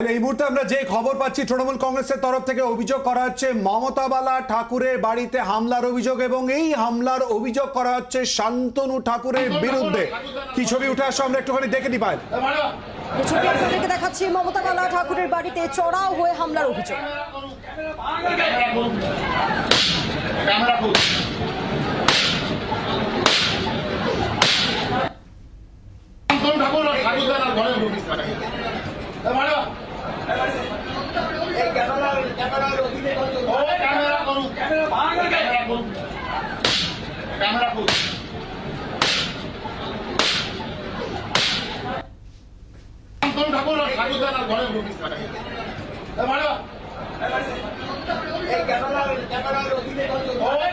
এই মুহূর্তে আমরা যে খবর পাচ্ছি তৃণমূল কংগ্রেসের তরফ থেকে অভিযোগ করা হচ্ছে মমতা বালা ঠাকুরের বাড়িতে হামলার অভিযোগ এবং এই হামলার অভিযোগ করা হচ্ছে শান্তনু ঠাকুরের বিরুদ্ধে। কি ছবি উঠে আসো আমরা একটুখানি দেখে নি পাই ছবি আপনাদেরকে দেখাচ্ছি মমতা বালা ঠাকুরের বাড়িতে চড়াও হয়ে হামলার অভিযোগ ক্যামেরা খুল শান্তনু ঠাকুর আর ঠাকুরদার আর ঘরে ঢুকিস না এ মারো। ও, ক্যামেরা করুন। ক্যামেরা খুল। ক্যামেরা। শান্তনু ঠাকুর আর ঘরে মারো।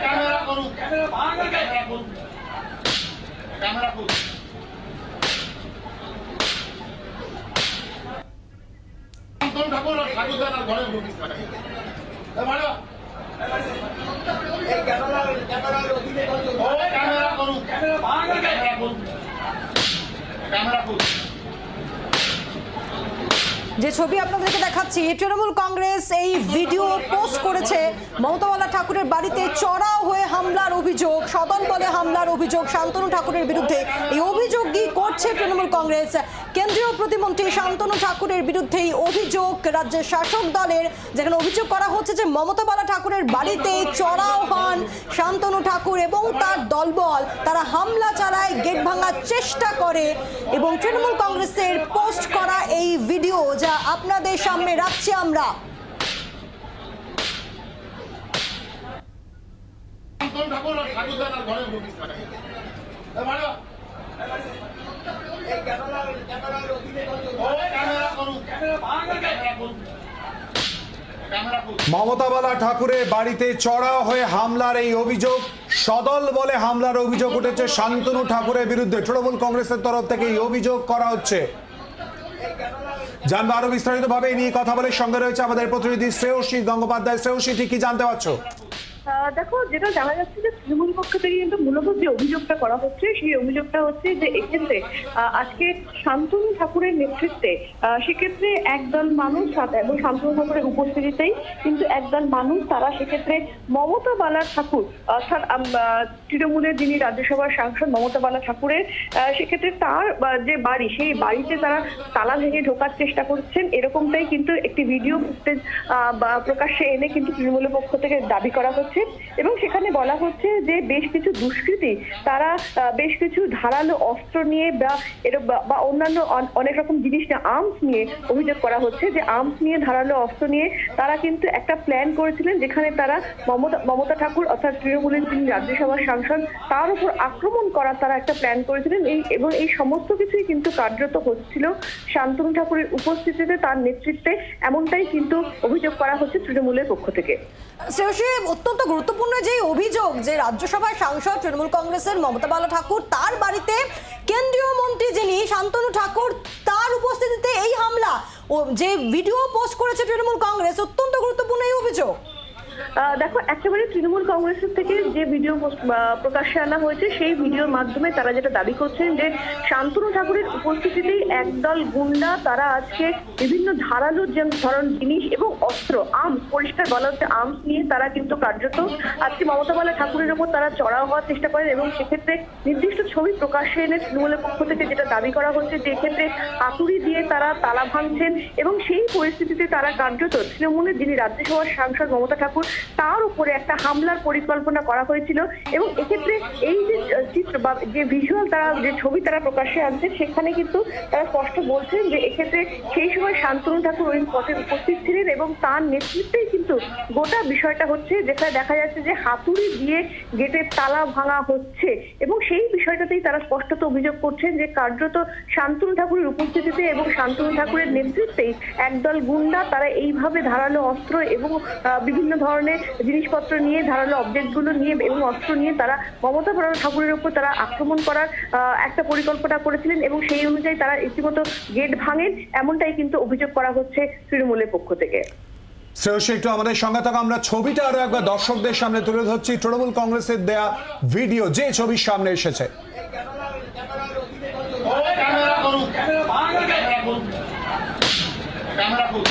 ক্যামেরা করুন। ক্যামেরা। ক্যামেরা ঠাকুর আর ঠাকুরদার আর ঘরে। ও, ক্যামেরা করুন। ক্যামেরা খুল। যে ছবি আপনাদেরকে দেখাচ্ছি তৃণমূল কংগ্রেস এই ভিডিও পোস্ট করেছে। মমতাওয়ালা ঠাকুরের বাড়িতে চড়াও হয়ে হামলার অভিযোগ সদল বলে হামলার অভিযোগ, শান্তনু ঠাকুরের বিরুদ্ধে। এই অভিযোগ কি করছে তৃণমূল কংগ্রেস? কেন্দ্রীয় প্রতিমন্ত্রী শান্তনু ঠাকুরের বিরুদ্ধে এই অভিযোগ, রাজ্যের শাসক দলের, যেখানে অভিযোগ করা হচ্ছে যে মমতাবালা ঠাকুরের বাড়িতে চড়াও হন শান্তনু ঠাকুর এবং তার দলবল। তারা হামলা চালায় গেট ভাঙার চেষ্টা করে এবং তৃণমূল কংগ্রেসের পোস্ট করা ভিডিও যা আপনাদের সামনে রাখছি আমরা শান্তনু ঠাকুর আর ঠাকুরদার আর ঘরে ঢুকিস না এ মারো। ও, ক্যামেরা করুন। ক্যামেরা খুল। ক্যামেরা খুল। মমতা বালা ঠাকুরের বাড়িতে চড়াও হয়ে হামলার এই অভিযোগ সদল বলে হামলার অভিযোগ উঠেছে শান্তনু ঠাকুরের বিরুদ্ধে তৃণমূল কংগ্রেসের তরফ থেকে এই অভিযোগ করা হচ্ছে জানব আরও বিস্তারিত ভাবে নিয়ে কথা বলে সঙ্গে রয়েছে আমাদের প্রতিনিধি শ্রেয়সী গঙ্গোপাধ্যায়। শ্রেয়সী ঠিক কি জানতে পারছ? দেখো, যেটা জানা যাচ্ছে যে তৃণমূল পক্ষ থেকে কিন্তু মূলত যে অভিযোগটা করা হচ্ছে, সেই অভিযোগটা হচ্ছে যে এক্ষেত্রে আজকে শান্তনু ঠাকুরের নেতৃত্বে সেক্ষেত্রে একদল মানুষ এবং শান্তনু ঠাকুরের উপস্থিতিতেই কিন্তু একদল মানুষ তারা সেক্ষেত্রে মমতা বালা ঠাকুর অর্থাৎ তৃণমূলের যিনি রাজ্যসভার সাংসদ মমতা বালা ঠাকুরের সেক্ষেত্রে তার যে বাড়ি, সেই বাড়িতে তারা তালা ভেঙে ঢোকার চেষ্টা করছেন, এরকমটাই কিন্তু একটি ভিডিও ফুটেজ প্রকাশ্যে এনে কিন্তু তৃণমূলের পক্ষ থেকে দাবি করা হচ্ছে। এবং সেখানে বলা হচ্ছে যে বেশ কিছু দুষ্কৃতী তারা বেশ কিছু ধারালো অস্ত্র নিয়ে বা বা- অন্যান্য অনেক রকম জিনিস নিয়ে আর্মস নিয়ে অভিযোগ করা হচ্ছে যে আর্মস নিয়ে ধারালো অস্ত্র নিয়ে তারা কিন্তু একটা প্ল্যান করেছিলেন যেখানে তারা মমতা মমতা ঠাকুর অর্থাৎ তৃণমূলের যিনি রাজ্যসভার সাংসদ, তার উপর আক্রমণ করার তারা একটা প্ল্যান করেছিলেন। এই, এবং এই সমস্ত কিছুই কিন্তু কার্যত হচ্ছিল শান্তনু ঠাকুরের উপস্থিতিতে, তার নেতৃত্বে, এমনটাই কিন্তু অভিযোগ করা হচ্ছে তৃণমূলের পক্ষ থেকে। অত্যন্ত গুরুত্বপূর্ণ যে অভিযোগ যে রাজ্যসভায় সাংসদ তৃণমূল কংগ্রেসের মমতা বালা ঠাকুর, তার বাড়িতে কেন্দ্রীয় মন্ত্রী যিনি শান্তনু ঠাকুর, তার উপস্থিতিতে এই হামলা ও যে ভিডিও পোস্ট করেছে তৃণমূল কংগ্রেস, অত্যন্ত গুরুত্বপূর্ণ এই অভিযোগ। দেখো, একেবারে তৃণমূল কংগ্রেসের থেকে যে ভিডিও প্রকাশ্যে আনা হয়েছে, সেই ভিডিওর মাধ্যমে তারা যেটা দাবি করছেন যে শান্তনু ঠাকুরের উপস্থিতিতেই একদল গুন্ডা তারা আজকে বিভিন্ন ধারালো যে ধরন জিনিস এবং অস্ত্র, আর্মস, পরিষ্কার বলা হচ্ছে আর্মস নিয়ে তারা কিন্তু কার্যত আজকে মমতা বালা ঠাকুরের উপর তারা চড়াও হওয়ার চেষ্টা করেন এবং সেক্ষেত্রে নির্দিষ্ট ছবি প্রকাশ্যে এনে তৃণমূলের পক্ষ থেকে যেটা দাবি করা হচ্ছে, যে এক্ষেত্রে হাতুড়ি দিয়ে তারা তালা ভাঙছেন এবং সেই পরিস্থিতিতে তারা কার্যত তৃণমূলের যিনি রাজ্যসভার সাংসদ মমতা ঠাকুর তার উপরে একটা হামলার পরিকল্পনা করা হয়েছিল এবং এক্ষেত্রে এই যে চিত্র বা যে ভিজুয়াল তারা, যে ছবি তারা প্রকাশ্যে আনছে, সেখানে কিন্তু তারা স্পষ্ট বলছেন যে এক্ষেত্রে সেই সময় শান্তনু ঠাকুর ওই পথে উপস্থিত ছিলেন এবং তার নেতৃত্বেই কিন্তু গোটা বিষয়টা হচ্ছে যেখানে দেখা যাচ্ছে যে হাতুড়ি দিয়ে গেটের তালা ভাঙা হচ্ছে এবং সেই বিষয়টাতেই তারা স্পষ্টত অভিযোগ করছেন যে কার্যত শান্তনু ঠাকুরের উপস্থিতিতে এবং শান্তনু ঠাকুরের নেতৃত্বেই একদল গুন্ডা তারা এইভাবে ধারালো অস্ত্র এবং বিভিন্ন ধরনের জিনিসপত্র নিয়ে ধারালো অবজেক্টগুলো নিয়ে এবং অস্ত্র নিয়ে তারা মমতা ঠাকুরের উপর তারা আক্রমণ করার আহ, একটা পরিকল্পনা করেছিলেন এবং সেই অনুযায়ী তারা রীতিমতো গেট ভাঙেন। এমনটাই কিন্তু অভিযোগ করা হচ্ছে তৃণমূলের পক্ষ থেকে। শ্রেয়সী একটু আমাদের সঙ্গে থাকা। আমরা ছবিটা আরও একবার দর্শকদের সামনে তুলে ধরছি। তৃণমূল কংগ্রেসের দেয়া ভিডিও যে ছবির সামনে এসেছে। ক্যামেরা করুন। ক্যামেরা খুল। ক্যামেরা খুব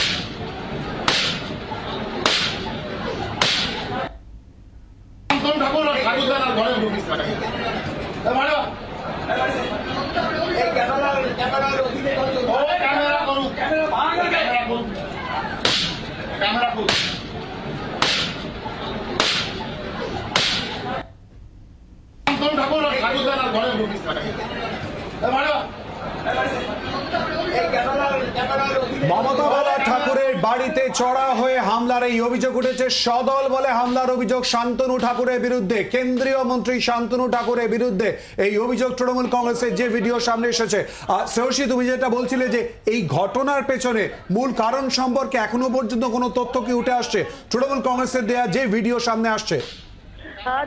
শান্তনু ঠাকুর আর ঠাকুরদার আর ঘরে ঢুকিস না এ মারো। ও, ক্যামেরা করুক। ক্যামেরা করুক। ক্যামেরা করুক। শান্তনু ঠাকুর আর ঠাকুরদার আর ঘরে মমতা বালা ঠাকুরের বাড়িতে চড়া হয়ে হামলার এই অভিযোগ উঠেছে। সদল বলে হামলার অভিযোগ শান্তনু ঠাকুরের বিরুদ্ধে। কেন্দ্রীয় মন্ত্রী শান্তনু ঠাকুরের বিরুদ্ধে এই অভিযোগ তৃণমূল কংগ্রেসের যে ভিডিও সামনে এসেছে। শ্রেয়সী, তুমি যেটা বলছিলে যে এই ঘটনার পেছনে মূল কারণ সম্পর্কে এখনও পর্যন্ত কোনো তথ্য কি উঠে আসছে? তৃণমূল কংগ্রেসের দেয়া যে ভিডিও সামনে আসছে।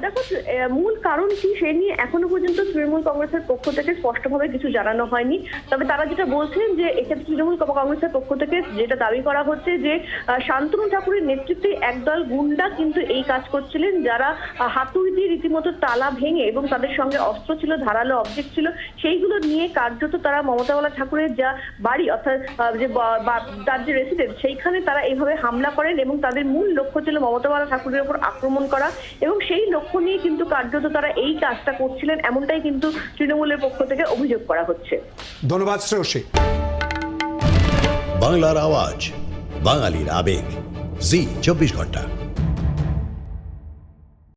দেখো মূল কারণ কি, সে নিয়ে এখনও পর্যন্ত তৃণমূল কংগ্রেসের পক্ষ থেকে স্পষ্টভাবে কিছু জানানো হয়নি। তবে তারা যেটা বলছেন যে, এক্ষেত্রে তৃণমূল কংগ্রেসের পক্ষ থেকে যেটা দাবি করা হচ্ছে যে শান্তনু ঠাকুরের নেতৃত্বে একদল গুন্ডা কিন্তু এই কাজ করছিলেন, যারা হাতুড়ি দিয়ে রীতিমতো তালা ভেঙে এবং তাদের সঙ্গে অস্ত্র ছিল, ধারালো অবজেক্ট ছিল, সেইগুলো নিয়ে কার্যত তারা মমতাওয়ালা ঠাকুরের যা বাড়ি, অর্থাৎ যে তার যে রেসিডেন্ট সেইখানে তারা এইভাবে হামলা করেন এবং তাদের মূল লক্ষ্য ছিল মমতাওয়ালা ঠাকুরের উপর আক্রমণ করা এবং সেই লক্ষ্য নিয়ে কিন্তু কার্যত তারা এই কাজটা করছিলেন এমনটাই কিন্তু তৃণমূলের পক্ষ থেকে অভিযোগ করা হচ্ছে। ধন্যবাদ শ্রেয়সী। বাংলার আওয়াজ বাঙালির আবেগ। জি চব্বিশ ঘণ্টা।